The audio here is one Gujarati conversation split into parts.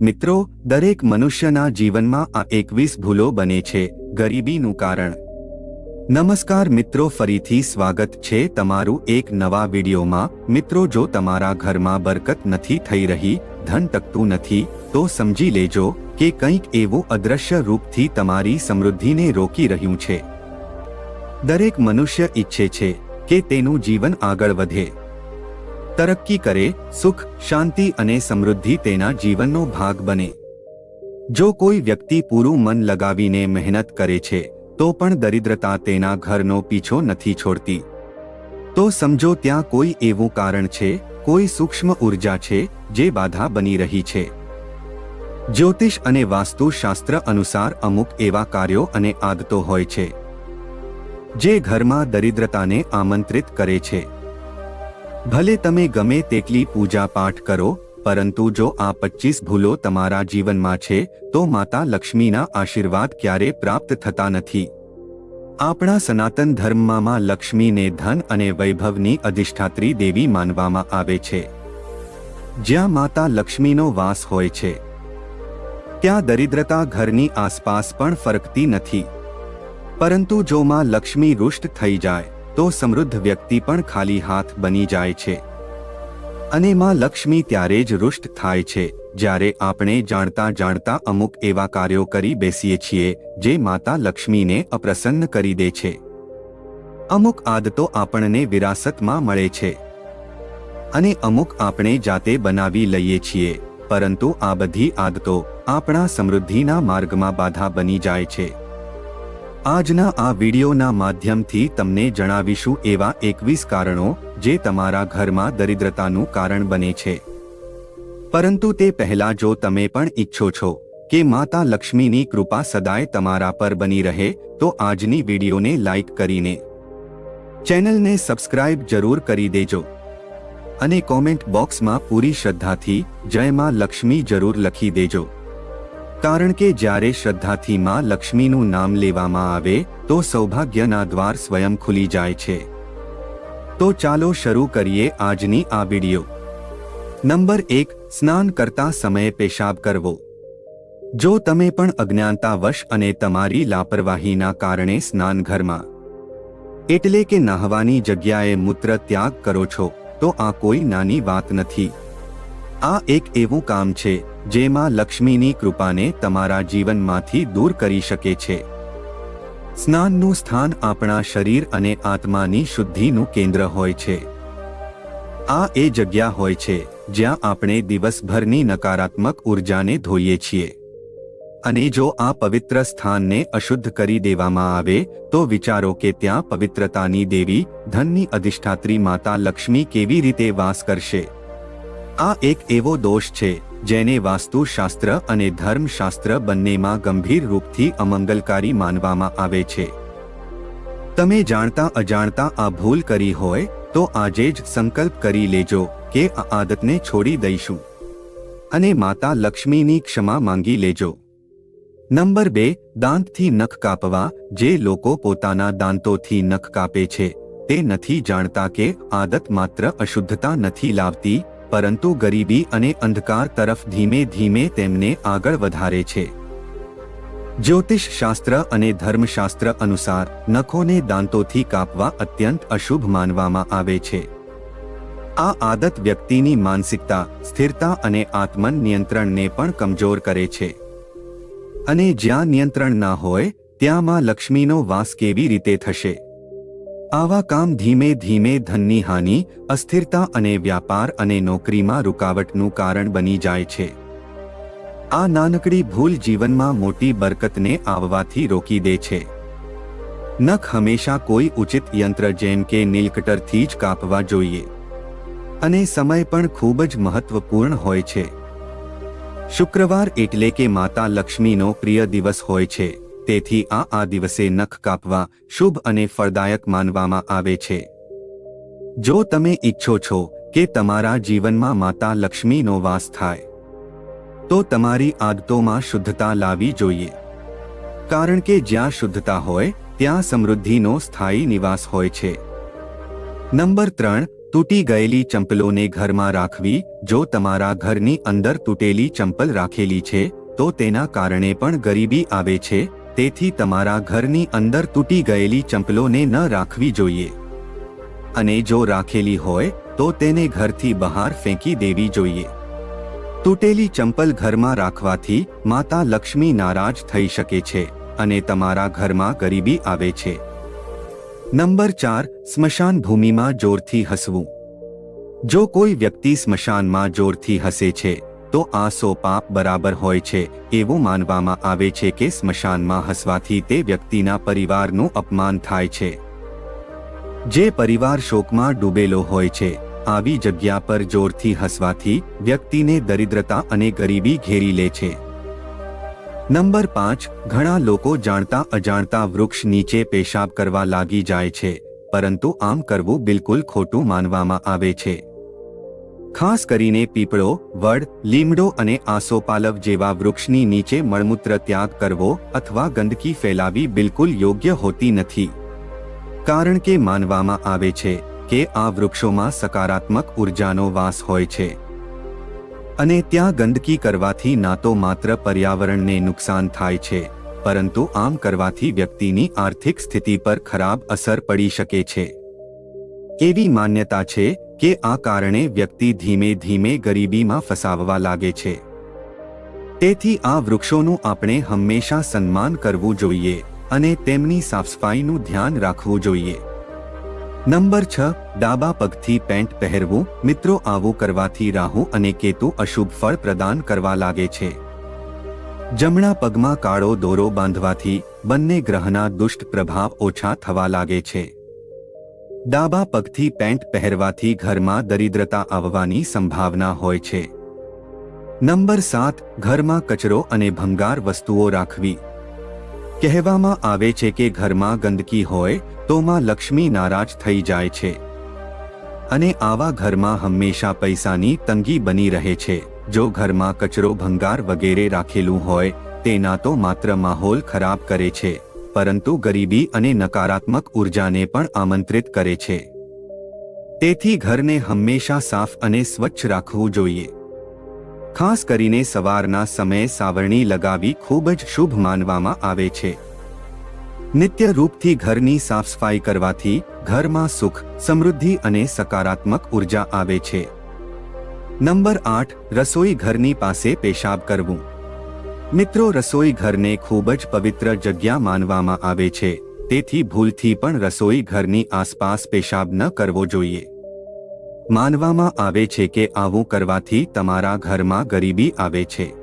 મિત્રો, દરેક મનુષ્યના જીવનમાં આ એકવીસ ભૂલો બને છે, ગરીબીનું કારણ. નમસ્કાર મિત્રો, ફરીથી સ્વાગત છે તમારું એક નવા વિડીયોમાં. મિત્રો, જો તમારા ઘરમાં બરકત નથી થઈ રહી, ધન ટકતું નથી, તો સમજી લેજો કે કંઈક એવું અદ્રશ્ય રૂપથી તમારી સમૃદ્ધિને રોકી રહ્યું છે. દરેક મનુષ્ય ઈચ્છે છે કે તેનું જીવન આગળ વધે. તરક્કી કરે, સુખ, શાંતિ અને સમૃદ્ધિ તેના જીવનનો ભાગ બને. જો કોઈ વ્યક્તિ પૂરું મન લગાવીને મહેનત કરે છે, તો પણ દરિદ્રતા તેના ઘરનો પીછો નથી છોડતી. તો સમજો ત્યાં કોઈ એવું કારણ છે, કોઈ સૂક્ષ્મ ઊર્જા છે, જે બાધા બની રહી છે. જ્યોતિષ અને વાસ્તુશાસ્ત્ર અનુસાર અમુક એવા કાર્યો અને આદતો હોય છે, જે ઘરમાં દરિદ્રતાને આમંત્રિત કરે છે. ભલે તમે ગમે તેટલી પૂજા પાઠ કરો, પરંતુ જો આ પચીસ ભૂલો તમારા જીવનમાં છે, તો માતા લક્ષ્મીના આશીર્વાદ ક્યારે પ્રાપ્ત થતા નથી. આપણા સનાતન ધર્મમાં લક્ષ્મીને ધન અને વૈભવની અધિષ્ઠાત્રી દેવી માનવામાં આવે છે. જ્યાં માતા લક્ષ્મીનો વાસ હોય છે, ત્યાં દરિદ્રતા ઘરની આસપાસ પણ ફરકતી નથી. પરંતુ જો માં લક્ષ્મી રુષ્ટ થઈ જાય તો સમૃદ્ધ વ્યક્તિ પણ ખાલી હાથ બની જાય છે. અને માં લક્ષ્મી ત્યારે જ રુષ્ટ થાય છે, જ્યારે આપણે જાણતા જાણતા અમુક એવા કાર્યો કરી બેસીએ છીએ, જે માતા લક્ષ્મીને અપ્રસન્ન કરી દે છે. અમુક આદતો આપણને વિરાસતમાં મળે છે. અને અમુક આપણે જાતે બનાવી લઈએ છીએ, પરંતુ આ બધી આદતો આપણા સમૃદ્ધિના માર્ગમાં બાધા બની જાય છે. આજના આ વિડીયોના માધ્યમથી તમને જણાવીશું એવા એકવીસ કારણો જે તમારા ઘરમાં દરિદ્રતાનું કારણ બને છે. પરંતુ તે પહેલા જો તમે પણ ઈચ્છો છો કે માતા લક્ષ્મીની કૃપા સદાય તમારા પર બની રહે, તો આજની વિડીયોને લાઇક કરીને ચેનલને સબસ્ક્રાઇબ જરૂર કરી દેજો. અને કોમેન્ટ બોક્સમાં પૂરી શ્રદ્ધાથી જય માં લક્ષ્મી જરૂર લખી દેજો. કારણ કે જ્યારે શ્રદ્ધાથી માં લક્ષ્મીનું નામ લેવામાં આવે, તો સૌભાગ્યના દ્વાર સ્વયં ખુલી જાય છે. તો ચાલો શરૂ કરીએ આજની આ વિડિયો. નંબર એક, સ્નાન કરતા સમયે પેશાબ કરવો. જો તમે પણ અજ્ઞાનતાવશ અને તમારી લાપરવાહીના કારણે સ્નાન ઘરમાં, એટલે કે નાહવાની જગ્યાએ મૂત્ર ત્યાગ કરો છો, તો આ કોઈ નાની વાત નથી. આ એક એવું કામ છે, જેમાં લક્ષ્મીની કૃપાને તમારા જીવનમાંથી દૂર કરી શકે છે. સ્નાનનું સ્થાન આપણા શરીર અને આત્માની શુદ્ધિનું કેન્દ્ર હોય છે. આ એ જગ્યા હોય છે, જ્યાં આપણે દિવસભરની નકારાત્મક ઉર્જાને ધોઈએ છીએ. અને જો આ પવિત્ર સ્થાનને અશુદ્ધ કરી દેવામાં આવે, તો વિચારો કે ત્યાં પવિત્રતાની દેવી, ધનની અધિષ્ઠાત્રી માતા લક્ષ્મી કેવી રીતે વાસ કરશે. આ એક એવો દોષ છે, જેને વાસ્તુશાસ્ત્ર અને ધર્મશાસ્ત્ર બંનેમાં ગંભીર રૂપથી અમંગલકારી માનવામાં આવે છે. તમે જાણતા અજાણતા આ ભૂલ કરી હોય, તો આજે જ સંકલ્પ કરી લેજો કે આ આદતને છોડી દઈશું. અને માતા લક્ષ્મીની ક્ષમા માંગી લેજો. નંબર બે, દાંતથી નખ કાપવા, જે લોકો પોતાના દાંતોથી નખ કાપે છે, તે નથી જાણતા કે આદત માત્ર અશુદ્ધતા નથી લાવતી પરંતુ ગરીબી અને અંધકાર તરફ ધીમે ધીમે તેમને આગળ વધારે છે. જ્યોતિષ શાસ્ત્ર અને ધર્મશાસ્ત્ર અનુસાર નખોને દાંતોથી કાપવા અત્યંત અશુભ માનવામાં આવે છે. આ આદત વ્યક્તિની માનસિકતા, સ્થિરતા અને આત્મન નિયંત્રણને પણ કમજોર કરે છે. અને જ્યાં નિયંત્રણ ના હોય, ત્યાંમાં લક્ષ્મીનો વાસ કેવી રીતે થશે? આવા કામ ધીમે ધીમે ધનની હાનિ, અસ્થિરતા અને વ્યાપાર અને નોકરીમાં રૂકાવટનું કારણ બની જાય છે. આ નાનકડી ભૂલ જીવનમાં મોટી બરકતને આવવાથી રોકી દે છે. નખ હંમેશા કોઈ ઉચિત યંત્ર જેમ કે નીલકટરથી જ કાપવા જોઈએ. અને સમય પણ ખૂબ જ મહત્વપૂર્ણ હોય છે. શુક્રવાર એટલે કે માતા લક્ષ્મીનો પ્રિય દિવસ હોય છે. તેથી આ આ દિવસે નખ કાપવા, શુભ અને ફળદાયક માનવામાં આવે છે. જો તમે ઈચ્છો છો કે તમારા જીવનમાં માતા લક્ષ્મીનો વાસ થાય, તો તમારી આદતોમાં શુદ્ધતા લાવી જોઈએ. કારણ કે જ્યાં શુદ્ધતા હોય, ત્યાં સમૃદ્ધિનો સ્થાયી નિવાસ હોય છે. નંબર ત્રણ, તૂટી ગયેલી ચંપલોને ઘરમાં રાખવી. જો તમારા ઘરની અંદર તૂટેલી ચંપલ રાખેલી છે, તો તેના કારણે પણ ગરીબી આવે છે. તેથી તમારા ઘરની અંદર તૂટી ગયેલી ચંપલોને ન રાખવી જોઈએ. અને જો રાખેલી હોય, તો તેને ઘરથી બહાર ફેંકી દેવી જોઈએ. તૂટેલી ચંપલ ઘરમાં રાખવાથી માતા લક્ષ્મી નારાજ થઈ શકે છે અને તમારા ઘરમાં ગરીબી આવે છે. નંબર ચાર, સ્મશાન ભૂમિમાં જોરથી હસવું. જો કોઈ વ્યક્તિ સ્મશાનમાં જોરથી હસે છે તો આ સો પાપ બરાબર હોય છે, એવું માનવામાં આવે છે કે સ્મશાનમાં હસવાથી તે વ્યક્તિના પરિવારનું અપમાન થાય છે. જે પરિવાર શોકમાં ડૂબેલો હોય છે, આવી જગ્યા પર જોરથી હસવાથી વ્યક્તિને દરિદ્રતા અને ગરીબી ઘેરી લે છે. નંબર પાંચ, ઘણા લોકો જાણતા અજાણતા વૃક્ષ નીચે પેશાબ કરવા લાગી જાય છે, પરંતુ આમ કરવું બિલકુલ ખોટું માનવામાં આવે છે. ખાસ કરીને પીપળો, વડ, લીમડો અને આસોપાલવ જેવા વૃક્ષની નીચે મળમૂત્ર ત્યાગ કરવો અથવા ગંદકી ફેલાવી બિલકુલ યોગ્ય હોતી નથી. કારણ કે માનવામાં આવે છે કે આ વૃક્ષોમાં સકારાત્મક ઉર્જાનો વાસ હોય છે. અને ત્યાં ગંદકી કરવાથી ના તો માત્ર પર્યાવરણને નુકસાન થાય છે, પરંતુ આમ કરવાથી વ્યક્તિની આર્થિક સ્થિતિ પર ખરાબ અસર પડી શકે છે. એવી માન્યતા છે કે આ કારણે વ્યક્તિ ધીમે ધીમે ગરીબીમાં ફસાવવા લાગે છે. તેથી આ વૃક્ષોનું આપણે હંમેશા સન્માન કરવું જોઈએ અને તેમની સાફસફાઈનું ધ્યાન રાખવું જોઈએ. નંબર છ, ડાબા પગથી પેન્ટ પહેરવું. મિત્રો, આવું કરવાથી રાહુ અને કેતુ અશુભ ફળ પ્રદાન કરવા લાગે છે. જમણા પગમાં કાળો દોરો બાંધવાથી બંને ગ્રહના દુષ્ટ પ્રભાવ ઓછા થવા લાગે છે. ડાબા પગથી પેન્ટ પહેરવાથી ઘરમાં દરિદ્રતા આવવાની સંભાવના હોય છે. નંબર સાત, ઘરમાં કચરો અને ભંગાર વસ્તુઓ રાખવી. કહેવામાં આવે છે કે ઘરમાં ગંદકી હોય, તો માં લક્ષ્મી નારાજ થઈ જાય છે. અને આવા ઘરમાં હંમેશા પૈસાની તંગી બની રહે છે. જો ઘરમાં કચરો ભંગાર વગેરે રાખેલું હોય, તેના તો માત્ર માહોલ ખરાબ કરે છે. પરંતુ ગરીબી અને નકારાત્મક ઉર્જાને પણ આમંત્રિત કરે છે. તેથી ઘરને હંમેશા સાફ અને સ્વચ્છ રાખવું જોઈએ. ખાસ કરીને સવારના સમયે સાવરણી લગાવી ખૂબ જ શુભ માનવામાં આવે છે. નિત્ય રૂપથી ઘરની સાફ સફાઈ કરવાથી ઘરમાં સુખ, સમૃદ્ધિ અને સકારાત્મક ઊર્જા આવે છે. નંબર આઠ, રસોઈ ઘરની પાસે પેશાબ કરવું. મિત્રો, રસોઈ ઘરને ખૂબ જ પવિત્ર જગ્યા માનવામાં આવે છે. તેથી ભૂલથી પણ રસોઈ ઘરની આસપાસ પેશાબ ન કરવો જોઈએ. માનવામાં આવે છે કે આવું કરવાથી તમારા ઘરમાં ગરીબી આવે છે.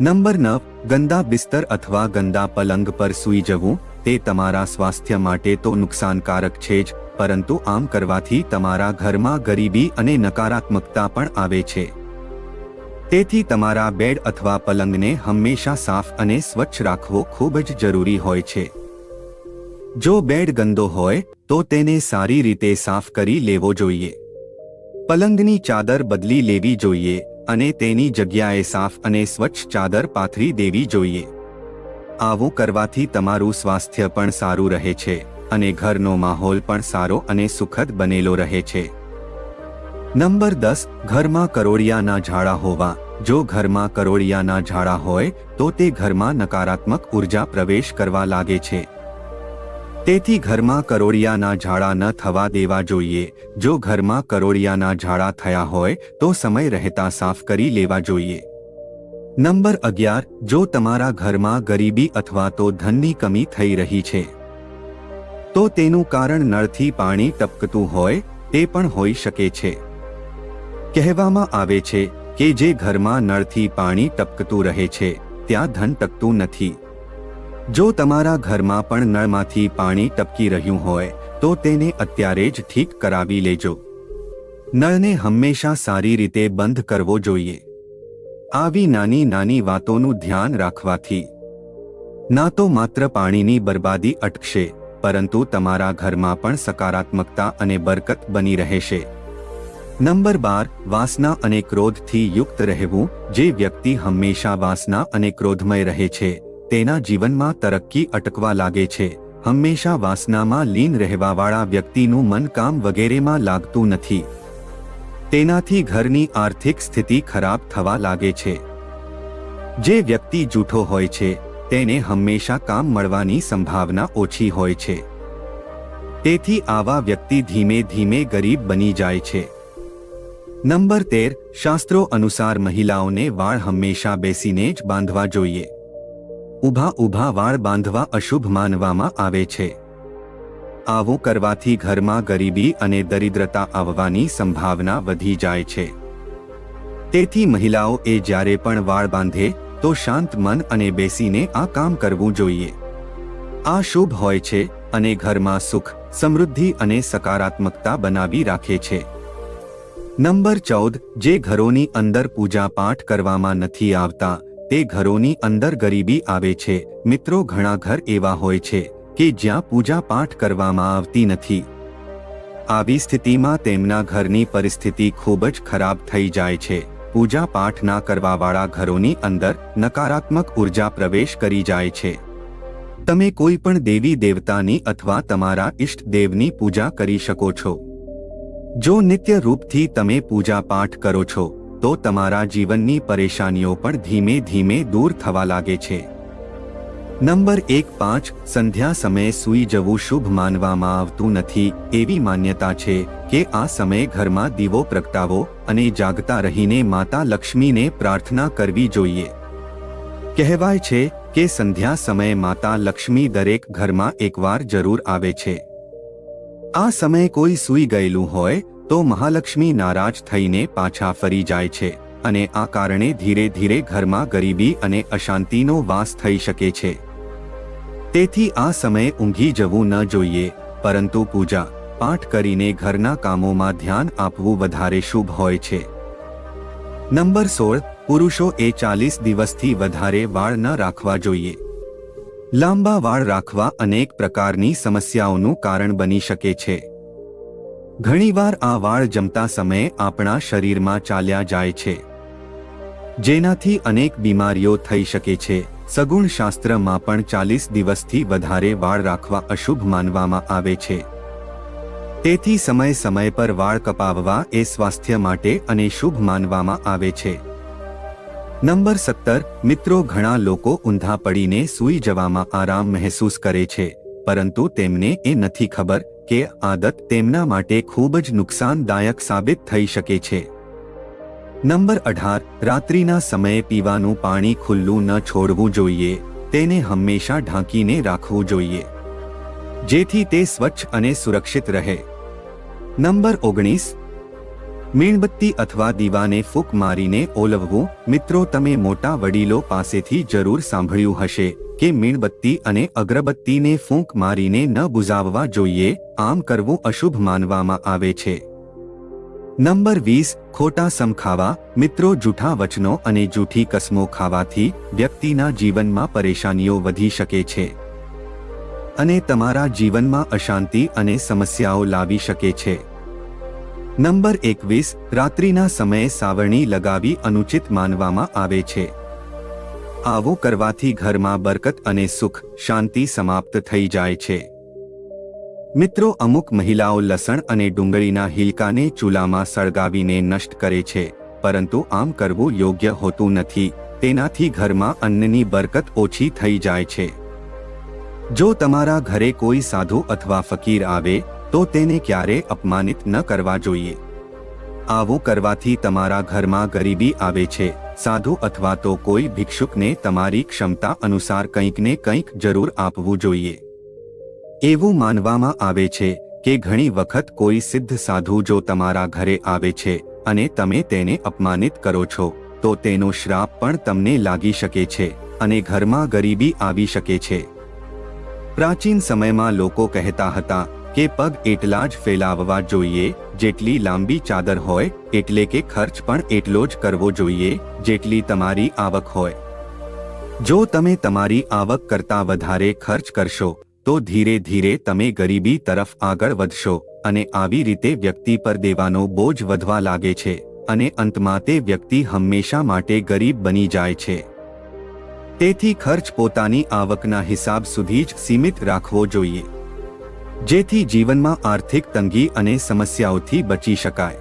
નંબર નવ, ગંદા બિસ્તર અથવા ગંદા પલંગ પર સૂઈ જવું, તે તમારા સ્વાસ્થ્ય માટે તો નુકસાનકારક છે જ, પરંતુ આમ કરવાથી તમારા ઘરમાં ગરીબી અને નકારાત્મકતા પણ આવે છે. તેથી તમારા બેડ અથવા પલંગને હંમેશા સાફ અને સ્વચ્છ રાખવો ખૂબ જ જરૂરી હોય છે. જો બેડ ગંદો હોય, તો તેને સારી રીતે સાફ કરી લેવો જોઈએ. પલંગની ચાદર બદલી લેવી જોઈએ અને તેની જગ્યાએ સાફ અને સ્વચ્છ ચાદર પાથરી દેવી જોઈએ. આવું કરવાથી તમારું સ્વાસ્થ્ય પણ સારું રહે છે અને ઘરનો માહોલ પણ સારો અને સુખદ બનેલો રહે છે. નંબર દસ, ઘરમાં કરોળિયાના ઝાડા હોવા. જો ઘરમાં કરોળિયાના ઝાડા હોય, તો તે ઘરમાં નકારાત્મક ઊર્જા પ્રવેશ કરવા લાગે છે. તેથી ઘરમાં કરોડિયાના ઝાડા ન થવા દેવા જોઈએ. જો ઘરમાં કરોડિયાના ઝાડા થયા હોય, તો સમય રહેતા સાફ કરી લેવા જોઈએ. નંબર અગિયાર, જો તમારા ઘરમાં ગરીબી અથવા તો ધનની કમી થઈ રહી છે, તો તેનું કારણ નળથી પાણી ટપકતું હોય, તે પણ હોઈ શકે છે. કહેવામાં આવે છે કે જે ઘરમાં નળથી પાણી ટપકતું રહે છે, ત્યાં ધન ટકતું નથી. જો તમારા ઘરમાં પણ નળમાંથી પાણી ટપકી રહ્યું હોય, તો તેને અત્યારે જ ઠીક કરાવી લેજો. નળને હંમેશા સારી રીતે બંધ કરવો જોઈએ. આવી નાની નાની વાતોનું ધ્યાન રાખવાથી. ના તો માત્ર પાણીની બરબાદી અટકશે, પરંતુ તમારા ઘરમાં પણ સકારાત્મકતા અને બરકત બની રહેશે. નંબર બાર, વાસના અને ક્રોધથી યુક્ત રહેવું, જે વ્યક્તિ હંમેશા વાસના અને ક્રોધમય રહે છે, તેના જીવનમાં તરક્કી અટકવા લાગે છે, હંમેશા વાસનામાં લીન રહેવાવાળા વ્યક્તિનું મન કામ વગેરેમાં લાગતું નથી. તેનાથી ઘરની આર્થિક સ્થિતિ ખરાબ થવા લાગે છે. જે વ્યક્તિ જૂઠો હોય છે, તેને હંમેશા કામ મળવાની સંભાવના ઓછી હોય છે. તેથી આવા વ્યક્તિ ધીમે ધીમે ગરીબ બની જાય છે. નંબર તેર, શાસ્ત્રો અનુસાર મહિલાઓને વાળ હંમેશા બેસીને જ બાંધવા જોઈએ. ઊભા ઊભા વાળ બાંધવા અશુભ માનવામાં આવે છે. આવું કરવાથી ઘરમાં ગરીબી અને દરિદ્રતા આવવાની સંભાવના વધી જાય છે. તેથી મહિલાઓ એ જ્યારે પણ વાળ બાંધે, તો શાંત મન અને બેસીને આ કામ કરવું જોઈએ. આ શુભ હોય છે અને ઘરમાં સુખ, સમૃદ્ધિ અને સકારાત્મકતા બનાવી રાખે છે. નંબર ચૌદ, જે ઘરોની અંદર પૂજા પાઠ કરવામાં નથી આવતા, તે ઘરોની અંદર ગરીબી આવે છે. મિત્રો, ઘણા ઘર એવા હોય છે કે જ્યાં પૂજા પાઠ કરવામાં આવતી નથી. આવી સ્થિતિમાં તેમના ઘરની પરિસ્થિતિ ખૂબ જ ખરાબ થઈ જાય છે. પૂજા પાઠ ના કરવાવાળા ઘરોની અંદર નકારાત્મક ઊર્જા પ્રવેશ કરી જાય છે. તમે કોઈ પણ દેવી દેવતાની અથવા તમારા ઇષ્ટ દેવની પૂજા કરી શકો છો. જો નિત્ય રૂપથી તમે પૂજા પાઠ કરો છો, તો તમારા જીવનની પરેશાનીઓ પણ ધીમે ધીમે દૂર થવા લાગે છે. નંબર એક પાંચ, સંધ્યા સમયે સૂઈ જવું શુભ માનવામાં આવતું નથી, એવી માન્યતા છે કે આ સમયે ઘરમાં દીવો પ્રગટાવો અને જાગતા રહીને માતા લક્ષ્મીને પ્રાર્થના કરવી જોઈએ. કહેવાય છે કે સંધ્યા સમયે માતા લક્ષ્મી દરેક ઘરમાં એકવાર જરૂર આવે છે. આ સમયે કોઈ સૂઈ ગયેલું હોય તો મહાલક્ષ્મી નારાજ થઈને પાછા ફરી જાય છે અને આ કારણે ધીરે ધીરે ઘરમાં ગરીબી અને અશાંતિનો વાસ થઈ શકે છે. તેથી આ સમયે ઊંઘી જવું ન જોઈએ, પરંતુ પૂજા, પાઠ કરીને ઘરના કામોમાં ધ્યાન આપવું વધારે શુભ હોય છે. નંબર સોળ, પુરુષો એ ચાલીસ દિવસથી વધારે વાળ ન રાખવા જોઈએ. લાંબા વાળ રાખવા અનેક પ્રકારની સમસ્યાઓનું કારણ બની શકે છે. ઘણીવાર આ વાળ જમતા સમયે આપણા શરીરમાં ચાલ્યા જાય છે. જેનાથી અનેક બીમારીઓ થઈ શકે છે. સગુણ શાસ્ત્રમાં પણ ચાલીસ દિવસથી વધારે વાળ રાખવા અશુભ માનવામાં આવે છે. તેથી સમય સમય પર વાળ કપાવવા એ સ્વાસ્થ્ય માટે અને શુભ માનવામાં આવે છે. નંબર સત્તર, મિત્રો ઘણા લોકો ઊંધા પડીને સૂઈ જવામાં આરામ મહેસૂસ કરે છે, પરંતુ તેમને એ નથી ખબર કે આદત તેમના માટે ખૂબ જ નુકસાનદાયક સાબિત થઈ શકે છે. નંબર અઢાર, રાત્રિના સમયે પીવાનું પાણી ખુલ્લું ન છોડવું જોઈએ, તેને હંમેશા ઢાંકીને રાખવું જોઈએ. જેથી તે સ્વચ્છ અને સુરક્ષિત રહે. નંબર ઓગણીસ મીણબત્તી અથવા દીવાને ફૂક મારીને ઓલવવું. મિત્રો, તમે મોટા વડીલો પાસેથી જરૂર સાંભળ્યું હશે કે મીણબત્તી અને અગરબત્તીને ફૂંક મારીને ન બુઝાવવા જોઈએ. આમ કરવું અશુભ માનવામાં આવે છે. નંબર વીસ, ખોટા સમખાવા. મિત્રો, જૂઠા વચનો અને જૂઠી કસમો ખાવાથી વ્યક્તિના જીવનમાં પરેશાનીઓ વધી શકે છે. અને તમારા જીવનમાં અશાંતિ અને સમસ્યાઓ લાવી શકે છે. નંબર એકવીસ, રાત્રિના સમયે સાવરણી લગાવી અનુચિત માનવામાં આવે છે. આવો કરવાથી ઘરમાં બરકત અને સુખ, શાંતિ સમાપ્ત થઈ જાય છે. મિત્રો, અમુક મહિલાઓ લસણ અને ડુંગળીના હિલકાને ચૂલામાં સળગાવીને નષ્ટ કરે છે, પરંતુ આમ કરવું યોગ્ય હોતું નથી, તેનાથી ઘરમાં અન્નની બરકત ઓછી થઈ જાય છે. જો તમારા ઘરે કોઈ સાધુ અથવા ફકીર આવે તો તેને ક્યારે અપમાનિત ન કરવા જોઈએ. આવું કરવાથી તમારા ઘરમાં ગરીબી આવે છે, સાધુ અથવા તો કોઈ ભિક્ષુકને તમારી ક્ષમતા અનુસાર કંઈકને કંઈક જરૂર આપવું જોઈએ. એવું માનવામાં આવે છે કે ઘણી વખત કોઈ સિદ્ધ સાધુ જો તમારા ઘરે આવે છે અને તમે તેને અપમાનિત કરો છો, તો તેનો શ્રાપ પણ તમને લાગી શકે છે અને ઘરમાં ગરીબી આવી શકે છે. પ્રાચીન સમયમાં લોકો કહેતા હતા કે પગ એટલા જ ફેલાવવા જોઈએ, જેટલી લાંબી ચાદર હોય, એટલે કે ખર્ચ પણ એટલો જ કરવો જોઈએ, જેટલી તમારી આવક હોય. જો તમે તમારી આવક કરતાં વધારે ખર્ચ કરશો, તો ધીરે ધીરે તમે ગરીબી તરફ આગળ વધશો અને આવી રીતે વ્યક્તિ પર દેવાનો બોજ વધવા લાગે છે અને અંતમાં તે વ્યક્તિ હંમેશા માટે ગરીબ બની જાય છે. તેથી ખર્ચ પોતાની આવકના હિસાબ સુધી જ સીમિત રાખવો જોઈએ. જેથી જીવનમાં આર્થિક તંગી અને સમસ્યાઓથી બચી શકાય.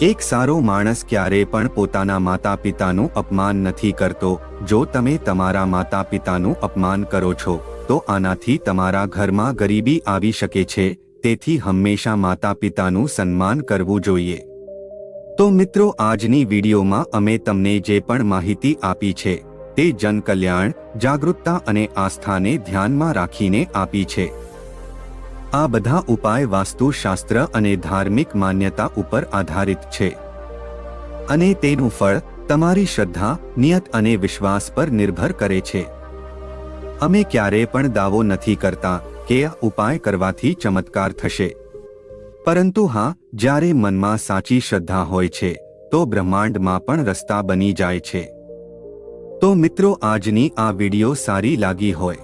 એક સારો માણસ ક્યારે પણ પોતાના માતા પિતાનું અપમાન નથી કરતો. જો તમે તમારા માતા પિતાનું અપમાન કરો છો, તો આનાથી તમારા ઘરમાં ગરીબી આવી શકે છે, તેથી હંમેશા માતા પિતાનું સન્માન કરવું જોઈએ. તો મિત્રો, આજની વિડીયોમાં અમે તમને જે પણ માહિતી આપી છે, તે જનકલ્યાણ, જાગૃતતા અને આસ્થાને ધ્યાનમાં રાખીને આપી છે. આ બધા ઉપાય વાસ્તુશાસ્ત્ર અને ધાર્મિક માન્યતા ઉપર આધારિત છે. અને તેનું ફળ તમારી શ્રદ્ધા, નિયત અને વિશ્વાસ પર નિર્ભર કરે છે. અમે ક્યારે પણ દાવો નથી કરતા કે આ ઉપાય કરવાથી ચમત્કાર થશે. પરંતુ હા, જ્યારે મનમાં સાચી શ્રદ્ધા હોય છે, તો બ્રહ્માંડમાં પણ રસ્તા બની જાય છે. તો મિત્રો, આજની આ વીડિયો સારી લાગી હોય.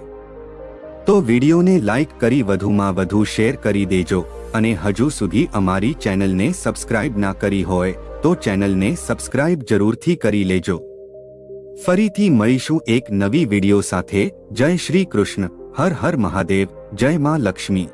તો વિડીયોને લાઇક કરી વધુમાં વધુ શેર કરી દેજો અને હજુ સુધી અમારી ચેનલને સબસ્ક્રાઇબ ના કરી હોય તો ચેનલને સબસ્ક્રાઇબ જરૂરથી કરી લેજો. ફરીથી મળીશું એક નવી વીડિયો સાથે. જય શ્રી કૃષ્ણ. હર હર મહાદેવ. જય માં લક્ષ્મી.